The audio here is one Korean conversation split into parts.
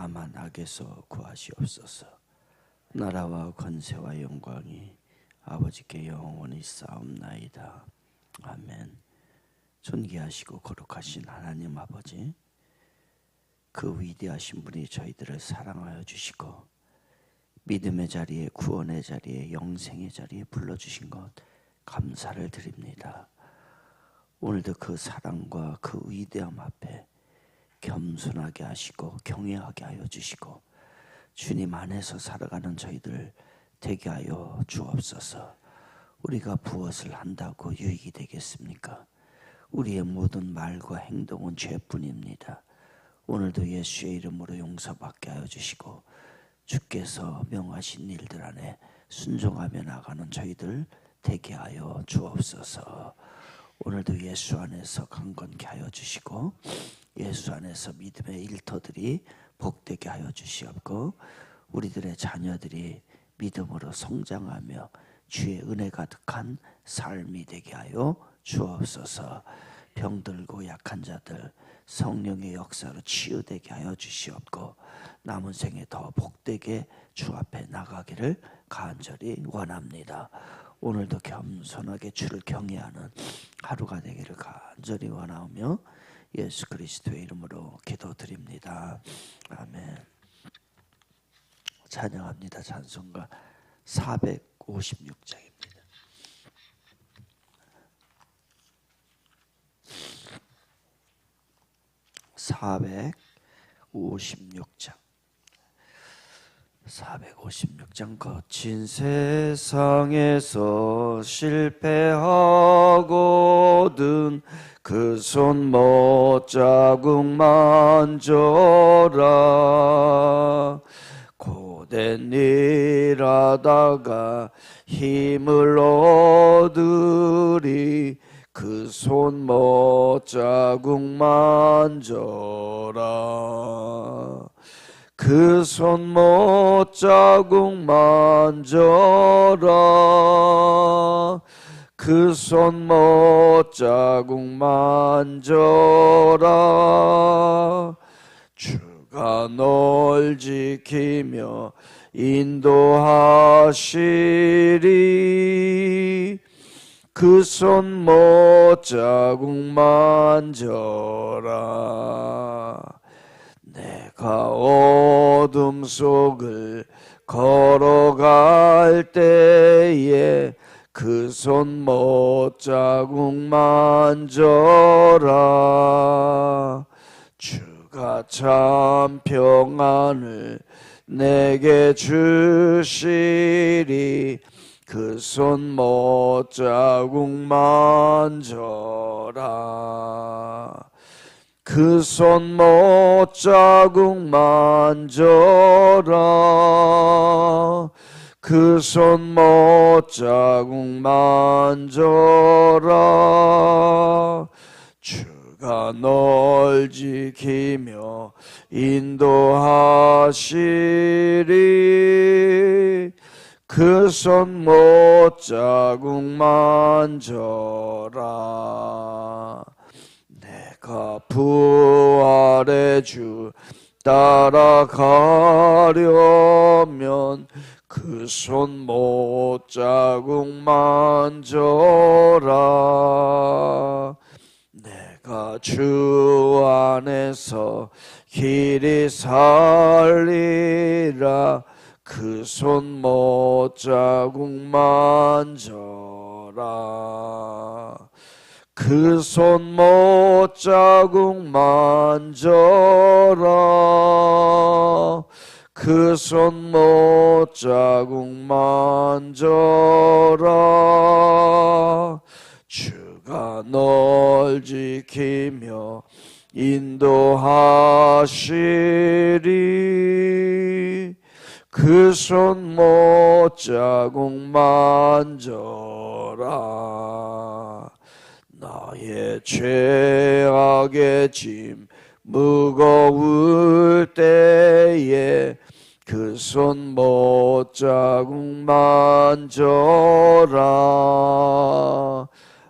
다만 악에서 구하시옵소서. 나라와 권세와 영광이 아버지께 영원히 싸움나이다. 아멘. 존귀하시고 거룩하신 하나님 아버지 그 위대하신 분이 저희들을 사랑하여 주시고 믿음의 자리에 구원의 자리에 영생의 자리에 불러 주신 것 감사를 드립니다. 오늘도 그 사랑과 그 위대함 앞에 겸손하게 하시고 경외하게 하여 주시고 주님 안에서 살아가는 저희들 되게 하여 주옵소서. 우리가 무엇을 한다고 유익이 되겠습니까? 우리의 모든 말과 행동은 죄뿐입니다. 오늘도 예수의 이름으로 용서받게 하여 주시고 주께서 명하신 일들 안에 순종하며 나가는 저희들 되게 하여 주옵소서. 오늘도 예수 안에서 강건케 하여 주시고 예수 안에서 믿음의 일터들이 복되게 하여 주시옵고 우리들의 자녀들이 믿음으로 성장하며 주의 은혜 가득한 삶이 되게 하여 주옵소서. 병들고 약한 자들 성령의 역사로 치유되게 하여 주시옵고 남은 생에 더 복되게 주 앞에 나가기를 간절히 원합니다. 오늘도 겸손하게 주를 경외하는 하루가 되기를 간절히 원하며 예수 그리스도의 이름으로 기도드립니다. 아멘. 찬양합니다. 찬송가 456장입니다. 456장 456장 거친 세상에서 실패하거든 그 손 못자국 만져라. 고된 일 하다가 힘을 얻으리. 그 손 못자국 만져라 그 손 못자국 만져라. 그 손 못자국 만져라. 주가 널 지키며 인도하시리. 그 손 못자국 만져라. 내 가 어둠 속을 걸어갈 때에 그 손 못자국 만져라. 주가 참 평안을 내게 주시리. 그 손 못자국 만져라 그 손 못자국 만져라. 그 손 못자국 만져라. 주가 널 지키며 인도하시리. 그 손 못자국 만져라. 내 가 부활의 주 따라가려면 그 손 못자국 만져라. 내가 주 안에서 길이 살리라. 그 손 못자국 만져라 그 손 못자국 만져라. 그 손 못자국 만져라. 주가 널 지키며 인도하시리. 그 손 못자국 만져라 나의 죄악의 짐 무거울 때에 그 손 못자국 만져라.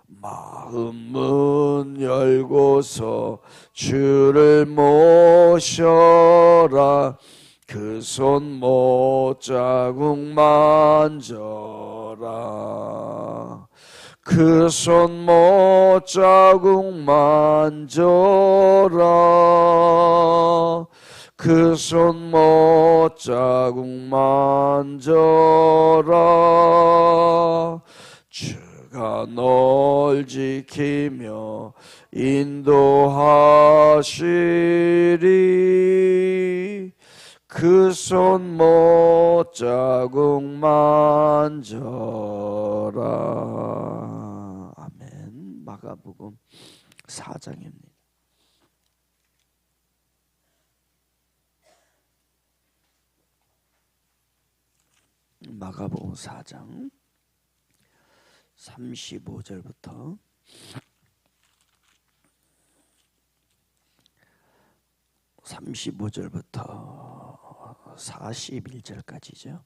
마음 문 열고서 주를 모셔라. 그 손 못자국 만져라 그 손 못자국 만져라. 그 손 못자국 만져라. 주가 널 지키며 인도하시리 그 손 못자국 만져라. 아멘. 마가복음 4장입니다. 마가복음 4장 35절부터 35절부터 41절까지죠.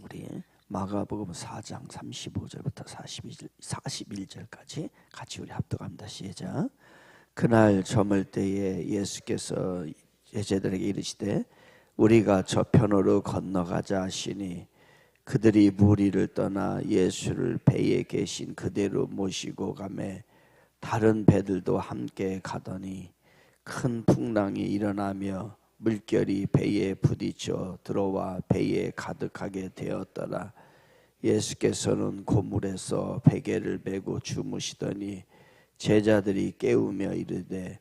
우리 마가복음 4장 35절부터 42절, 41절까지 같이 우리 합독합니다. 시작. 그날 저물 때에 예수께서 제자들에게 이르시되 우리가 저편으로 건너가자 하시니 그들이 무리를 떠나 예수를 배에 계신 그대로 모시고 가매 다른 배들도 함께 가더니 큰 풍랑이 일어나며 물결이 배에 부딪혀 들어와 배에 가득하게 되었더라. 예수께서는 고물에서 베개를 메고 주무시더니 제자들이 깨우며 이르되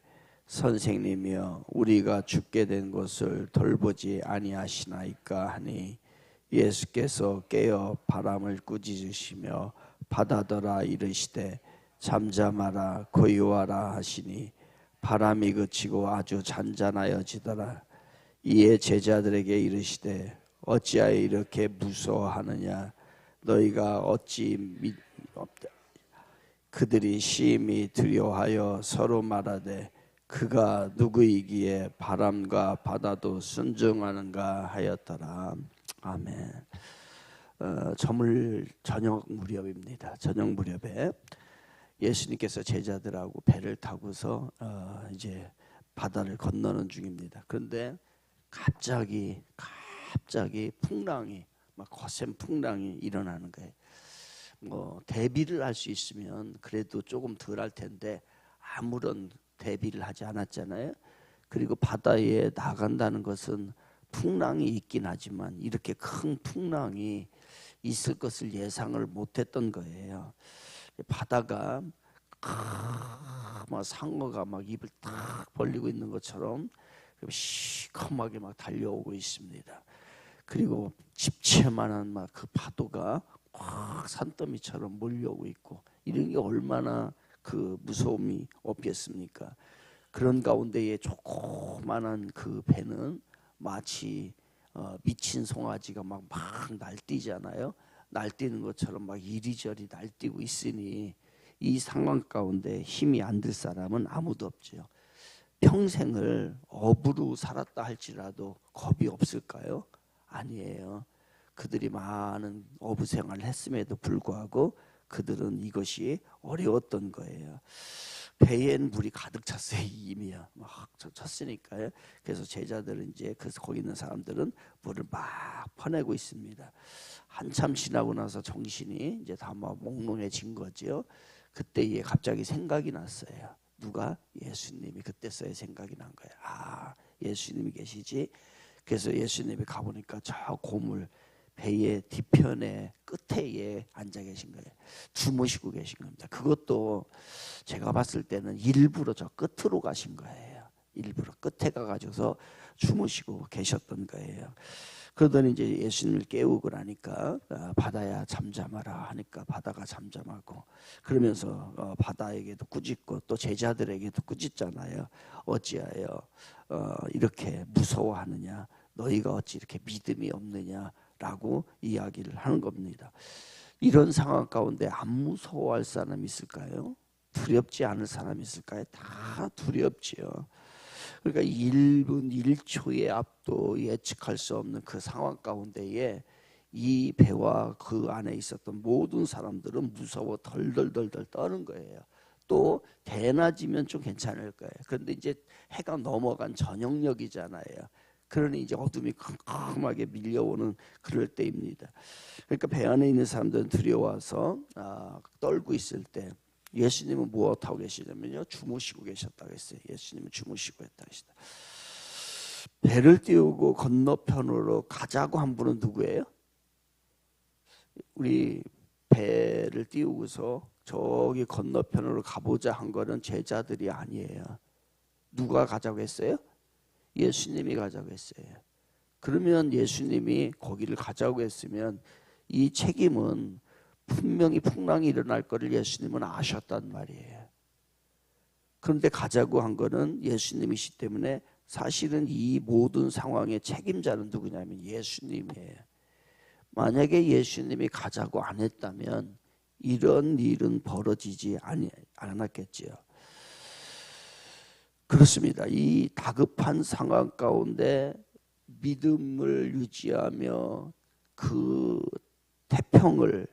선생님이여 우리가 죽게 된 것을 돌보지 아니하시나이까 하니 예수께서 깨어 바람을 꾸짖으시며 바다더라 이르시되 잠잠하라 고요하라 하시니 바람이 그치고 아주 잔잔하여지더라 이에 제자들에게 이르시되 어찌하여 이렇게 무서워하느냐 너희가 어찌 믿 그들이 심히 두려워하여 서로 말하되 그가 누구이기에 바람과 바다도 순종하는가 하였더라 아멘. 어, 저물 저녁 무렵입니다. 저녁 무렵에 예수님께서 제자들하고 배를 타고서 어, 이제 바다를 건너는 중입니다. 그런데 갑자기 갑자기 풍랑이 막 거센 풍랑이 일어나는 거예요. 뭐 대비를 할 수 있으면 그래도 조금 덜 할 텐데 아무런 대비를 하지 않았잖아요. 그리고 바다에 나간다는 것은 풍랑이 있긴 하지만 이렇게 큰 풍랑이 있을 것을 예상을 못했던 거예요. 바다가 막 상어가 막 입을 딱 벌리고 있는 것처럼 시커멓게 막 달려오고 있습니다. 그리고 집채만한 막 그 파도가 확 산더미처럼 몰려오고 있고 이런 게 얼마나 그 무서움이 없겠습니까? 그런 가운데에 조그만한 그 배는 마치 어, 미친 송아지가 막, 막 날뛰잖아요. 날뛰는 것처럼 막 이리저리 날뛰고 있으니 이 상황 가운데 힘이 안 들 사람은 아무도 없죠. 평생을 업으로 살았다 할지라도 겁이 없을까요? 아니에요. 그들이 많은 어부 생활을 했음에도 불구하고 그들은 이것이 어려웠던 거예요. 배엔 물이 가득 찼어요 이미야 막 찼으니까요. 그래서 제자들은 이제 그 거기 있는 사람들은 물을 막 퍼내고 있습니다. 한참 지나고 나서 정신이 이제 다 막 몽롱해진 거죠. 그때에 갑자기 생각이 났어요. 누가 예수님이 그때서야 생각이 난 거예요. 아 예수님이 계시지. 그래서 예수님이 가보니까 저 고물 배의 뒤편에 끝에 앉아 계신 거예요. 주무시고 계신 겁니다. 그것도 제가 봤을 때는 일부러 저 끝으로 가신 거예요. 일부러 끝에 가가지고서 주무시고 계셨던 거예요. 그러더니 이제 예수님을 깨우고 나니까 아, 바다야 잠잠하라 하니까 바다가 잠잠하고 그러면서 어, 바다에게도 꾸짖고 또 제자들에게도 꾸짖잖아요. 어찌하여 어, 이렇게 무서워하느냐? 너희가 어찌 이렇게 믿음이 없느냐 라고 이야기를 하는 겁니다. 이런 상황 가운데 안 무서워할 사람 있을까요? 두렵지 않을 사람 있을까요? 다 두렵지요. 그러니까 1분 1초의 앞도 예측할 수 없는 그 상황 가운데에 이 배와 그 안에 있었던 모든 사람들은 무서워 덜덜덜덜 떠는 거예요. 또 대낮이면 좀 괜찮을 거예요. 그런데 이제 해가 넘어간 저녁녘이잖아요. 그러니 이제 어둠이 컴컴하게 밀려오는 그럴 때입니다. 그러니까 배 안에 있는 사람들은 두려워서 아, 떨고 있을 때 예수님은 무엇하고 계시냐면요 주무시고 계셨다고 했어요. 예수님은 주무시고 했다 했다. 배를 띄우고 건너편으로 가자고 한 분은 누구예요? 우리 배를 띄우고서 저기 건너편으로 가보자 한 거는 제자들이 아니에요. 누가 가자고 했어요? 예수님이 가자고 했어요. 그러면 예수님이 거기를 가자고 했으면 이 책임은 분명히 풍랑이 일어날 것을 예수님은 아셨단 말이에요. 그런데 가자고 한 거는 예수님이시 때문에 사실은 이 모든 상황의 책임자는 누구냐면 예수님이에요. 만약에 예수님이 가자고 안 했다면 이런 일은 벌어지지 않았겠지요. 그렇습니다. 이 다급한 상황 가운데 믿음을 유지하며 그 태평을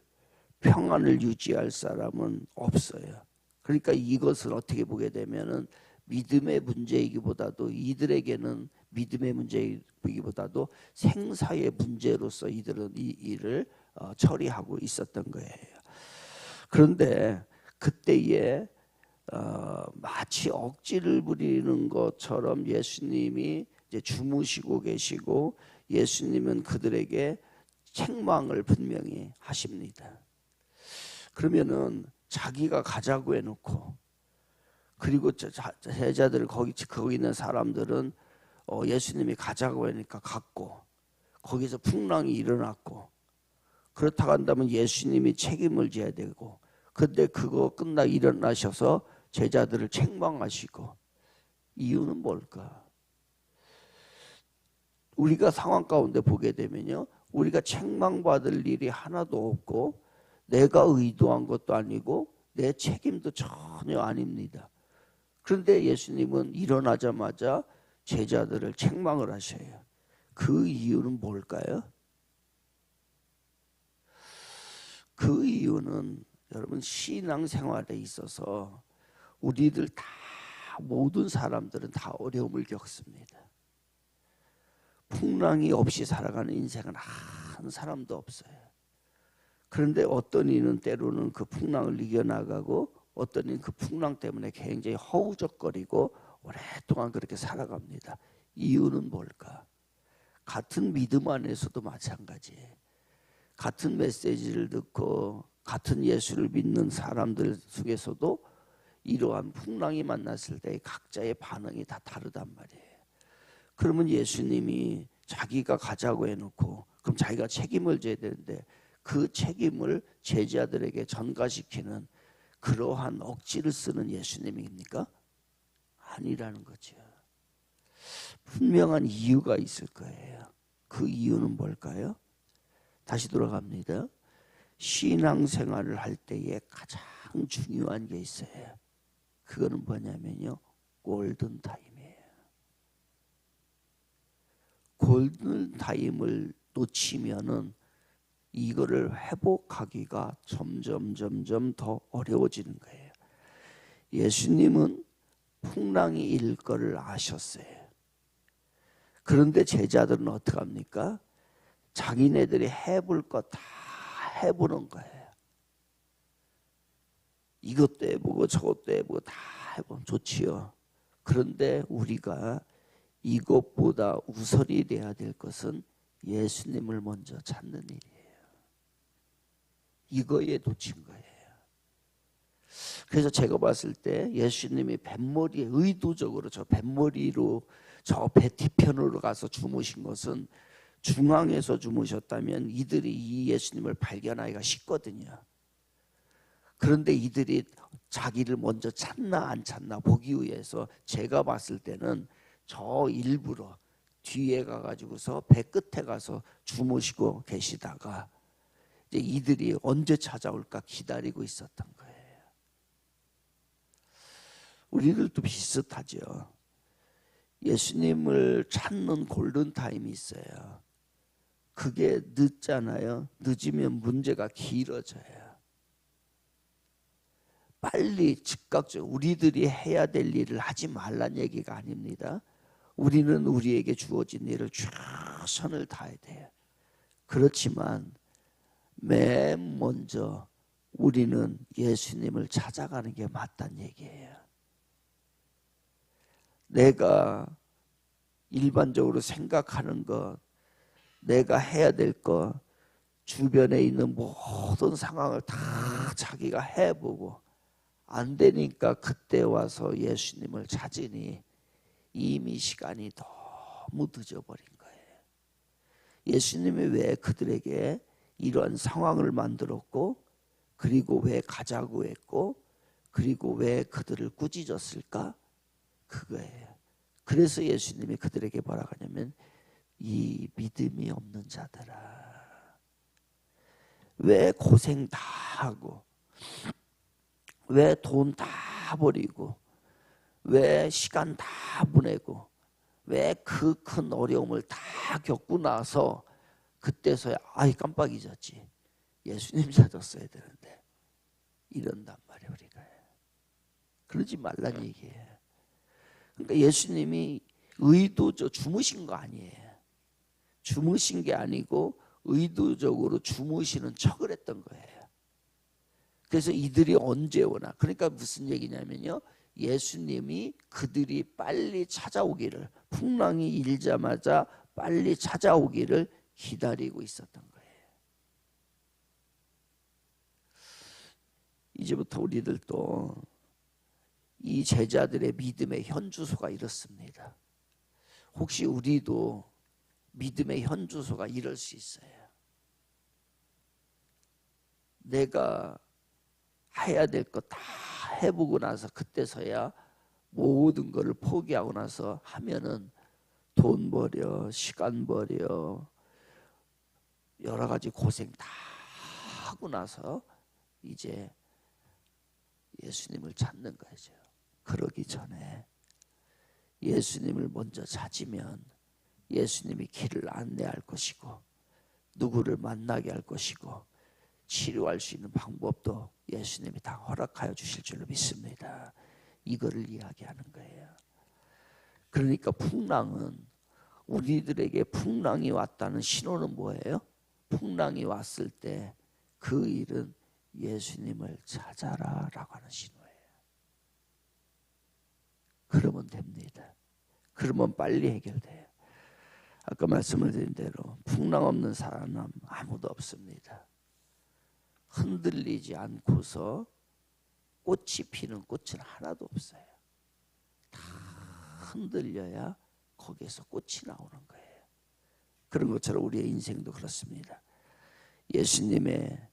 평안을 유지할 사람은 없어요. 그러니까 이것을 어떻게 보게 되면은 믿음의 문제이기보다도 이들에게는 믿음의 문제이기보다도 생사의 문제로서 이들은 이 일을 어, 처리하고 있었던 거예요. 그런데 그때에 어, 마치 억지를 부리는 것처럼 예수님이 이제 주무시고 계시고 예수님은 그들에게 책망을 분명히 하십니다. 그러면은 자기가 가자고 해놓고 그리고 제자들 거기 거기 있는 사람들은 어, 예수님이 가자고 하니까 갔고 거기서 풍랑이 일어났고 그렇다고 한다면 예수님이 책임을 져야 되고 근데 그거 끝나 일어나셔서 제자들을 책망하시고 이유는 뭘까? 우리가 상황 가운데 보게 되면요. 우리가 책망받을 일이 하나도 없고 내가 의도한 것도 아니고 내 책임도 전혀 아닙니다. 그런데 예수님은 일어나자마자 제자들을 책망을 하셔요. 그 이유는 뭘까요? 그 이유는 여러분 신앙생활에 있어서 우리들 다 모든 사람들은 다 어려움을 겪습니다. 풍랑이 없이 살아가는 인생은 한 사람도 없어요. 그런데 어떤 이는 때로는 그 풍랑을 이겨나가고 어떤 이는 그 풍랑 때문에 굉장히 허우적거리고 오랫동안 그렇게 살아갑니다. 이유는 뭘까? 같은 믿음 안에서도 마찬가지. 같은 메시지를 듣고 같은 예수를 믿는 사람들 속에서도 이러한 풍랑이 만났을 때 각자의 반응이 다 다르단 말이에요. 그러면 예수님이 자기가 가자고 해놓고 그럼 자기가 책임을 져야 되는데 그 책임을 제자들에게 전가시키는 그러한 억지를 쓰는 예수님입니까? 아니라는 거죠. 분명한 이유가 있을 거예요. 그 이유는 뭘까요? 다시 돌아갑니다. 신앙생활을 할 때에 가장 중요한 게 있어요. 그거는 뭐냐면요. 골든 타임이에요. 골든 타임을 놓치면은 이거를 회복하기가 점점 점점 더 어려워지는 거예요. 예수님은 풍랑이 일 거를 아셨어요. 그런데 제자들은 어떻게 합니까? 자기네들이 해볼 거 다 해보는 거예요. 이것도 해보고 저것도 해보고 다 해보면 좋지요. 그런데 우리가 이것보다 우선이 돼야 될 것은 예수님을 먼저 찾는 일이에요. 이거에 놓친 거예요. 그래서 제가 봤을 때 예수님이 뱃머리에 의도적으로 저 뱃머리로 저배 뒤편으로 가서 주무신 것은 중앙에서 주무셨다면 이들이 이 예수님을 발견하기가 쉽거든요. 그런데 이들이 자기를 먼저 찾나 안 찾나 보기 위해서 제가 봤을 때는 저 일부러 뒤에 가가지고서 배 끝에 가서 주무시고 계시다가 이제 이들이 언제 찾아올까 기다리고 있었던 거예요. 우리들도 비슷하죠. 예수님을 찾는 골든 타임이 있어요. 그게 늦잖아요. 늦으면 문제가 길어져요. 빨리 즉각적 우리들이 해야 될 일을 하지 말란 얘기가 아닙니다. 우리는 우리에게 주어진 일을 최선을 다해야 돼요. 그렇지만 맨 먼저 우리는 예수님을 찾아가는 게 맞단 얘기예요. 내가 일반적으로 생각하는 것, 내가 해야 될 것, 주변에 있는 모든 상황을 다 자기가 해보고 안 되니까 그때 와서 예수님을 찾으니 이미 시간이 너무 늦어버린 거예요. 예수님이 왜 그들에게 이러한 상황을 만들었고 그리고 왜 가자고 했고 그리고 왜 그들을 꾸짖었을까? 그거예요. 그래서 예수님이 그들에게 뭐라 하냐면 이 믿음이 없는 자들아 왜 고생 다 하고 왜 돈 다 버리고 왜 시간 다 보내고 왜 그 큰 어려움을 다 겪고 나서 그때서야 아이 깜빡 잊었지 예수님 찾았어야 되는데 이런단 말이에요 우리가 그러지 말란 얘기예요 그러니까 예수님이 의도적 주무신 거 아니에요. 주무신 게 아니고 의도적으로 주무시는 척을 했던 거예요. 그래서 이들이 언제 오나? 그러니까 무슨 얘기냐면요. 예수님이 그들이 빨리 찾아오기를 풍랑이 일자마자 빨리 찾아오기를 기다리고 있었던 거예요. 이제부터 우리들도 이 제자들의 믿음의 현주소가 이렇습니다. 혹시 우리도 믿음의 현주소가 이럴 수 있어요. 내가 해야 될 거 다 해보고 나서 그때서야 모든 것을 포기하고 나서 하면은 돈 버려, 시간 버려, 여러 가지 고생 다 하고 나서 이제 예수님을 찾는 거죠. 그러기 전에 예수님을 먼저 찾으면 예수님이 길을 안내할 것이고 누구를 만나게 할 것이고 치료할 수 있는 방법도 예수님이 다 허락하여 주실 줄로 믿습니다. 이거를 이야기하는 거예요. 그러니까 풍랑은 우리들에게 풍랑이 왔다는 신호는 뭐예요? 풍랑이 왔을 때 그 일은 예수님을 찾아라라고 하는 신호. 그러면 됩니다. 그러면 빨리 해결돼요. 아까 말씀을 드린 대로 풍랑 없는 사람은 아무도 없습니다. 흔들리지 않고서 꽃이 피는 꽃은 하나도 없어요. 다 흔들려야 거기에서 꽃이 나오는 거예요. 그런 것처럼 우리의 인생도 그렇습니다. 예수님의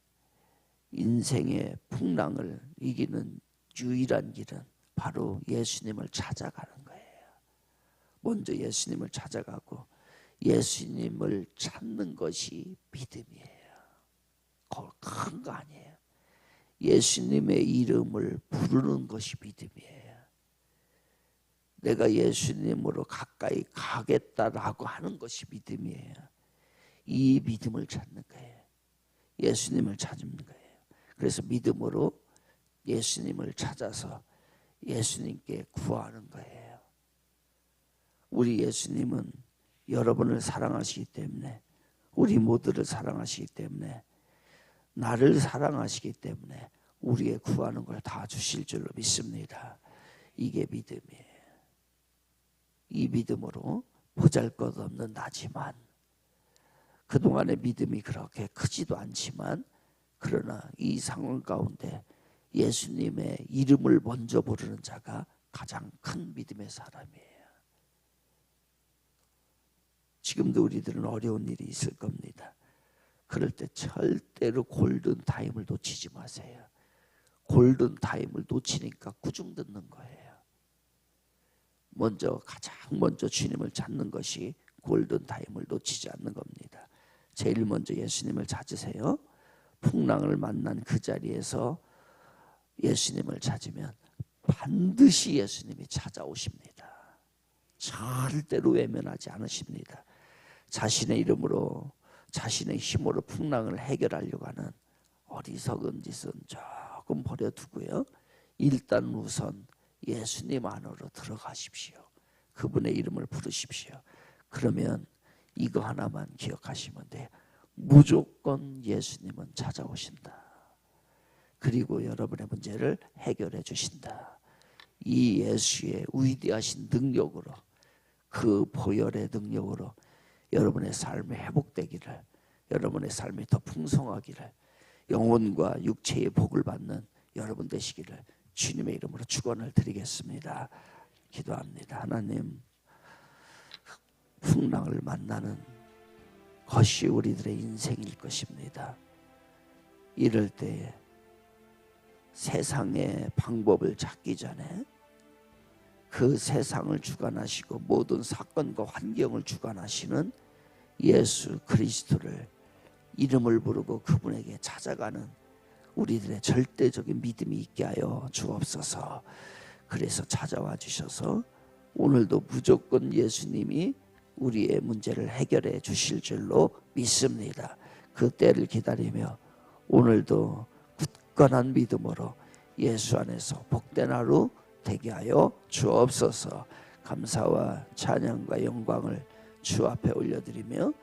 인생의 풍랑을 이기는 유일한 길은 바로 예수님을 찾아가는 거예요. 먼저 예수님을 찾아가고 예수님을 찾는 것이 믿음이에요. 큰 거 아니에요. 예수님의 이름을 부르는 것이 믿음이에요. 내가 예수님으로 가까이 가겠다라고 하는 것이 믿음이에요. 이 믿음을 찾는 거예요. 예수님을 찾는 거예요. 그래서 믿음으로 예수님을 찾아서 예수님께 구하는 거예요. 우리 예수님은 여러분을 사랑하시기 때문에 우리 모두를 사랑하시기 때문에 나를 사랑하시기 때문에 우리의 구하는 걸 다 주실 줄로 믿습니다. 이게 믿음이에요. 이 믿음으로 보잘 것 없는 나지만 그동안의 믿음이 그렇게 크지도 않지만 그러나 이 상황 가운데 예수님의 이름을 먼저 부르는 자가 가장 큰 믿음의 사람이에요. 지금도 우리들은 어려운 일이 있을 겁니다. 그럴 때 절대로 골든 타임을 놓치지 마세요. 골든 타임을 놓치니까 꾸중 듣는 거예요. 먼저 가장 먼저 주님을 찾는 것이 골든 타임을 놓치지 않는 겁니다. 제일 먼저 예수님을 찾으세요. 풍랑을 만난 그 자리에서 예수님을 찾으면 반드시 예수님이 찾아오십니다. 절대로 외면하지 않으십니다. 자신의 이름으로 자신의 힘으로 풍랑을 해결하려고 하는 어리석은 짓은 조금 버려두고요. 일단 우선 예수님 안으로 들어가십시오. 그분의 이름을 부르십시오. 그러면 이거 하나만 기억하시면 돼요. 무조건 예수님은 찾아오신다. 그리고 여러분의 문제를 해결해 주신다. 이 예수의 위대하신 능력으로 그 보혈의 능력으로 여러분의 삶이 회복되기를 여러분의 삶이 더 풍성하기를 영혼과 육체의 복을 받는 여러분 되시기를 주님의 이름으로 축원을 드리겠습니다. 기도합니다. 하나님 풍랑을 만나는 것이 우리들의 인생일 것입니다. 이럴 때에 세상의 방법을 찾기 전에 그 세상을 주관하시고 모든 사건과 환경을 주관하시는 예수 그리스도를 이름을 부르고 그분에게 찾아가는 우리들의 절대적인 믿음이 있게 하여 주옵소서. 그래서 찾아와 주셔서 오늘도 무조건 예수님이 우리의 문제를 해결해 주실 줄로 믿습니다. 그 때를 기다리며 오늘도 굳건한 믿음으로 예수 안에서 복된 하루 되게 하여 주옵소서. 감사와 찬양과 영광을 주 앞에 올려드리며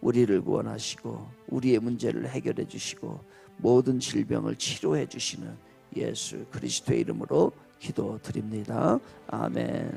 우리를 구원하시고 우리의 문제를 해결해 주시고 모든 질병을 치료해 주시는 예수 그리스도의 이름으로 기도드립니다. 아멘.